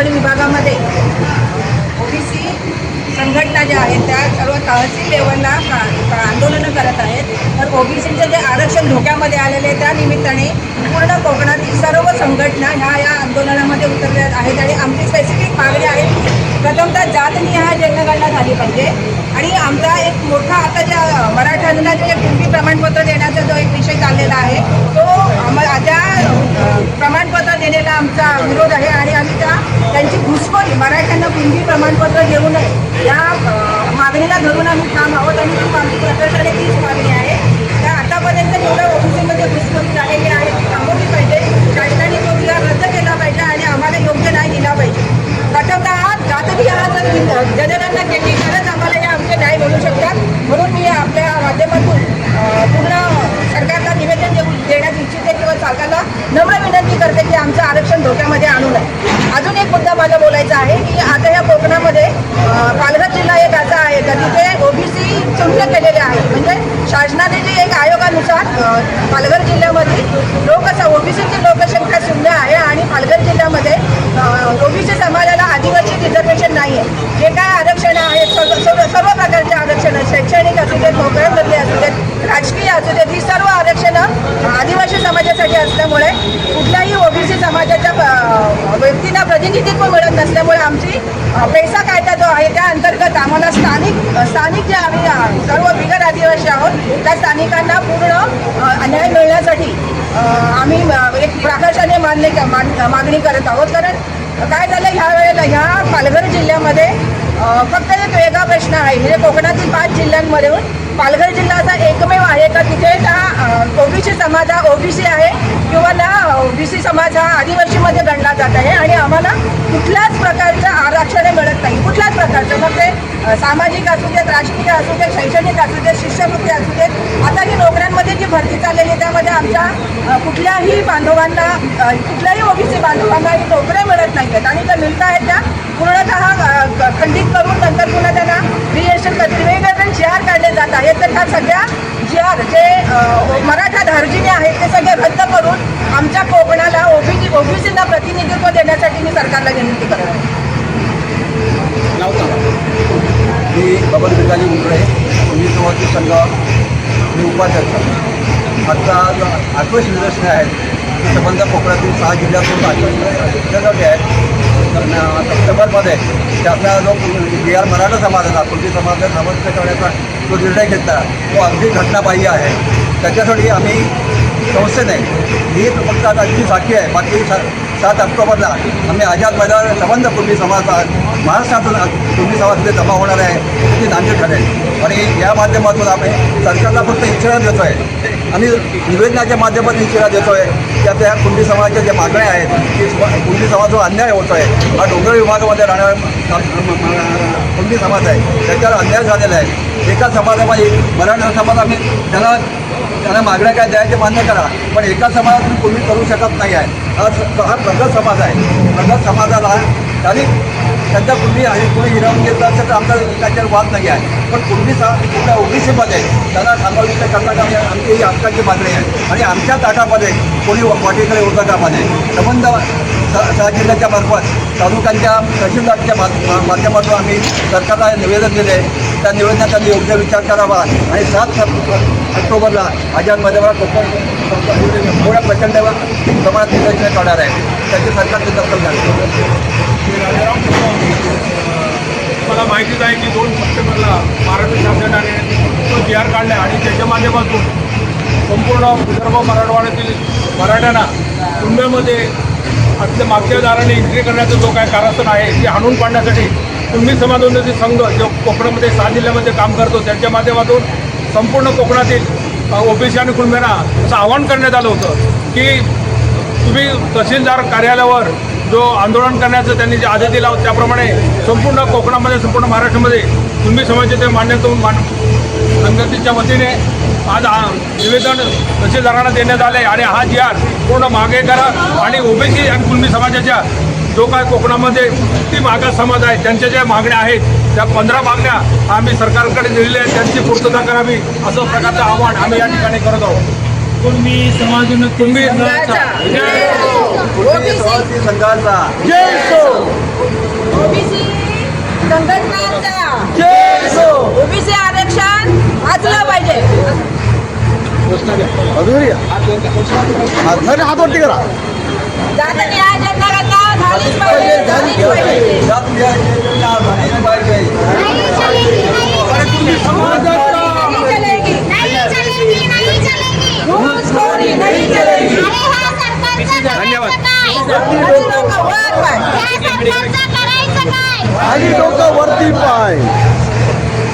परभणी विभागामध्ये. ओबीसी संघटना ज्या आहेत त्या सर्व तहसील लेवलला प्रा- आंदोलनं करत आहेत. तर ओबीसीचं जे आरक्षण धोक्यामध्ये आलेले आहे त्या निमित्ताने पूर्ण कोकणातील सर्व संघटना ह्या या आंदोलनामध्ये उतरल्या आहेत. आणि आमची स्पेसिफिक मागणी आहे की प्रथमतः जातनिहाय जनगणना झाली पाहिजे. आणि आमचा एक मोठा आता ज्या मराठ्यांना जे कुणबी प्रमाणपत्र देण्याचा जो एक विषय चाललेला आहे तो आम- त्या प्रमाणपत्र देण्याला आमचा विरोध आहे आणि आम्ही त्या प्रमाणपत्र घेऊन नये. या मागणीला धरून आम्ही काम आहोत आणि ती मागणी प्रकर्षाने तीच मागणी आहे. त्या आतापर्यंत जेवढ्या ओबीसीमध्ये घुसखोरी झालेली आहे ती थांबवली पाहिजे. शासनाने तो रद्द केला पाहिजे आणि आम्हाला योग्य न्याय दिला पाहिजे. प्रथमतः जातकीय हा जर जनगणना केली तरच आम्हाला हे आमचे न्याय मिळू शकतात म्हणून मी आपल्या माध्यमातून अ, पूर्ण सरकारला निवेदन देऊ देण्यास इच्छिते किंवा सरकारला नम्र विनंती करते की आमचं आरक्षण धोक्यामध्ये आणू नये अजून एक मुद्दा मला बोलायचा आहे की आता या कोकणामध्ये अ, पालघर जिल्हा एक असा आहे का तिथे ओबीसी शून्य केलेले आहे म्हणजे शासनाने जे एक आयोगानुसार अ, पालघर जिल्ह्यामध्ये लोकस ओबीसीची लोकसंख्या शून्य आहे आणि पालघर जिल्ह्यामध्ये ओबीसी समाजाला आदिवासी रिझर्वेशन नाही आहे जे काय आरक्षण आहेत सर्व सर्व सर्व प्रकारचे आरक्षण शैक्षणिक असू देत नोकऱ्यांमधले असू देत राजकीय असू देत ही सर्व आरक्षणं आदिवासी समाजासाठी असल्यामुळे कुठल्याही ओबीसी समाजाच्या व्यक्तींना प्रतिनिधित्व मिळत नसल्यामुळे आमची पैसा कायदा जो आहे त्या अंतर्गत आम्हाला स्थानिक स्थानिक जे आम्ही सर्व बिगर आदिवासी आहोत त्या स्थानिकांना पूर्ण अन्याय न्याय मिळण्यासाठी आम्ही एक प्राकर्षाने मान्य मागणी करत आहोत. कारण काय झालं ह्या वेळेला ह्या पालघर जिल्ह्यामध्ये फक्त एक वेगळा प्रश्न आहे. म्हणजे कोकणातील पाच जिल्ह्यांमधून पालघर जिल्हा असा एकमेव आहे का? तिथे त्या ओबीसी समाज हा ओबीसी आहे किंवा ना ओबीसी समाज हा आदिवासीमध्ये गणला जात आहे आणि आम्हाला कुठल्याच प्रकारचं आरक्षण मिळत नाही. कुठल्याच प्रकारचं. मग ते सामाजिक असू देत राजकीय असू देत शैक्षणिक असू देत शिष्यवृत्ती असू देत. आता ही नोकऱ्यांमध्ये जी भरती चाललेली आहे त्यामध्ये आमच्या कुठल्याही बांधवांना कुठल्याही ओबीसी बांधवांना ही नोकऱ्या मिळत नाही आहेत आणि त्या मिळत आहेत त्या पूर्णतः अ, क- खंडित करून नंतर पुन्हा त्यांना रिएक्शन करतील वेगवेगळे जी आर काढले जात आहेत. तर ह्या सगळ्या ज्या जे मराठा धार्जिने आहेत ते सगळे रद्द करून आमच्या कोकणाला ओबीसी ओबीसींना प्रतिनिधित्व देण्यासाठी मी सरकारला विनंती करत. आहे मी बबन मिताली मुंबळे. मी समाजी संघ मी उपाध्यक्ष. आजचा आठवे निदर्शने आहेत ते संबंध कोकणातील सहा जिल्ह्यातून आठवे झाले आहेत सप्टेंबरमध्ये त्यातला जो बी आर मराठा समाजाला कुणबी समाजाला समस्त करण्याचा जो निर्णय घेतला तो अगदी घटनाबाह्य आहे. त्याच्यासाठी आम्ही संस्थेने ही फक्त आता जी साखी आहे. बाकी सा सात ऑक्टोबरला आम्ही आझाद मैदान संबंध कुणबी समाजात महाराष्ट्रातून कुणबी समाज जमा होणार आहे ती नांदी ठरेल आणि या माध्यमातून आम्ही सरकारला फक्त इच्छा देतो आहे आम्ही निवेदनाच्या माध्यमातून इशारा देतो आहे की आता कुंडी कुणबी समाजाच्या ज्या मागण्या आहेत की कुंडी समाजावर अन्याय होतो आहे हा डोंगर विभागामध्ये राहणारा कुंडी समाज आहे. त्याच्यावर अन्याय झालेला आहे. एका समाजामध्ये मराठा समाज आम्ही त्यांना त्यांना मागण्या काय द्यायचे मान्य करा. पण एका समाजात तुम्ही करू शकत नाही आहे. हा स- हा प्रगत समाज आहे. प्रगत समाजाला त्यांनी त्यांच्या पूर्वी आणि कुणी हिरावून घेतला असेल तर आमचा त्याच्यावर वाद नाही आहे पण पूर्वी सा कुठल्या ओबीसीमध्ये त्यांना समाविष्ट कर्नाटक आम्ही आमची ही हक्काची मागणी आहे आणि आमच्या ताटामध्ये कोणी वाटेकडे होता कामा नये संबंध जिल्ह्याच्या मार्फत तालुक्यांच्या तहसीलदारच्या माध्यमातून आम्ही सरकारला निवेदन दिले त्या निवेदनात त्यांनी योग्य विचार करावा आणि सात ऑक्टोबरला आझाद मैदानावर कोकण थोड्या प्रचंड प्रमाणात निदर्शने करणार आहे त्याची सरकारची दखल घ्यावी मला माहितीच आहे की दोन सप्टेंबरला महाराष्ट्र शासनाने तो जी आर काढला आणि त्याच्या माध्यमातून संपूर्ण विदर्भ मराठवाड्यातील मराठ्यांना कुंभ्यामध्ये आपल्या मागच्या दाराने एंट्री करण्याचा जो काय कारस्थान आहे ते हाणून पाडण्यासाठी कुणबी समाजोन्नती संघ जो कोकणामध्ये सहा जिल्ह्यामध्ये काम करतो त्यांच्या माध्यमातून संपूर्ण कोकणातील ओबीसी आणि कुणब्यांना असं आवाहन करण्यात आलं होतं की तुम्ही तहसीलदार कार्यालयावर जो आंदोलन करण्याचं त्यांनी जे आदेश दिला होता त्याप्रमाणे संपूर्ण कोकणामध्ये संपूर्ण महाराष्ट्रामध्ये कुणबी समाजाचे मान्यतून मान संघटनेच्या वतीने आज निवेदन तहसीलदारांना देण्यात आले आणि हा जी आर पूर्ण मागे करा. आणि ओबीसी आणि कुणबी समाजाच्या जो काय कोकणामध्ये ती मागास समाज आहे त्यांच्या ज्या मागण्या आहेत त्या पंधरा मागण्या आम्ही सरकारकडे दिलेल्या आहेत. त्यांची पूर्तता करावी असं प्रकारचं आव्हान आम्ही या ठिकाणी करत आहोत. कुणबी समाजोन्नती कुणबी संघाचा जय. कुणबी समाजची संघाचा जय हो संघटनांचा जय हो ओबीसी आरक्षण वाचलं पाहिजे. अधुरी हात वरती करा. जात न्याय जनगणना झालीच पाहिजे झालीच पाहिजे. जात न्याय झाली पाहिजे. ખાલી લોકો વર્તી પાય